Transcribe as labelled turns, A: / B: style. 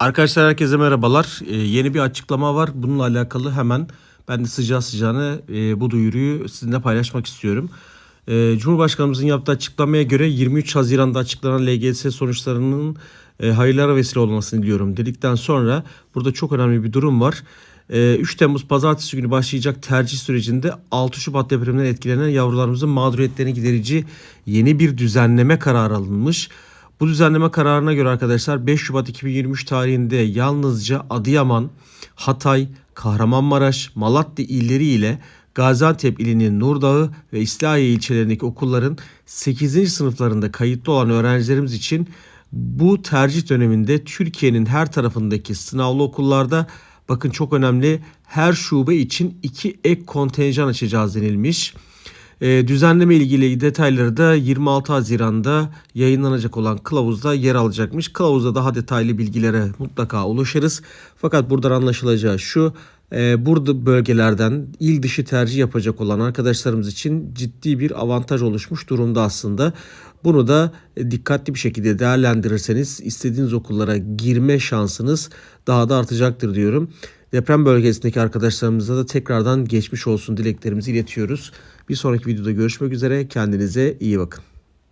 A: Arkadaşlar herkese merhabalar. Ee, yeni bir açıklama var. Bununla alakalı hemen ben de sıcağı sıcağına e, bu duyuruyu sizinle paylaşmak istiyorum. Ee, Cumhurbaşkanımızın yaptığı açıklamaya göre 23 Haziran'da açıklanan LGS sonuçlarının e, hayırlara vesile olmasını diliyorum dedikten sonra burada çok önemli bir durum var. Ee, 3 Temmuz pazartesi günü başlayacak tercih sürecinde 6 Şubat depreminden etkilenen yavrularımızın mağduriyetlerini giderici yeni bir düzenleme kararı alınmış. Bu düzenleme kararına göre arkadaşlar 5 Şubat 2023 tarihinde yalnızca Adıyaman, Hatay, Kahramanmaraş, Malatya illeri ile Gaziantep ilinin Nurdağı ve İslahiye ilçelerindeki okulların 8. sınıflarında kayıtlı olan öğrencilerimiz için bu tercih döneminde Türkiye'nin her tarafındaki sınavlı okullarda bakın çok önemli her şube için iki ek kontenjan açacağız denilmiş. E, düzenleme ilgili detayları da 26 Haziran'da yayınlanacak olan kılavuzda yer alacakmış. Kılavuzda daha detaylı bilgilere mutlaka ulaşırız. Fakat buradan anlaşılacağı şu. E, burada bölgelerden il dışı tercih yapacak olan arkadaşlarımız için ciddi bir avantaj oluşmuş durumda aslında. Bunu da e, dikkatli bir şekilde değerlendirirseniz istediğiniz okullara girme şansınız daha da artacaktır diyorum. Deprem bölgesindeki arkadaşlarımıza da tekrardan geçmiş olsun dileklerimizi iletiyoruz. Bir sonraki videoda görüşmek üzere. Kendinize iyi bakın.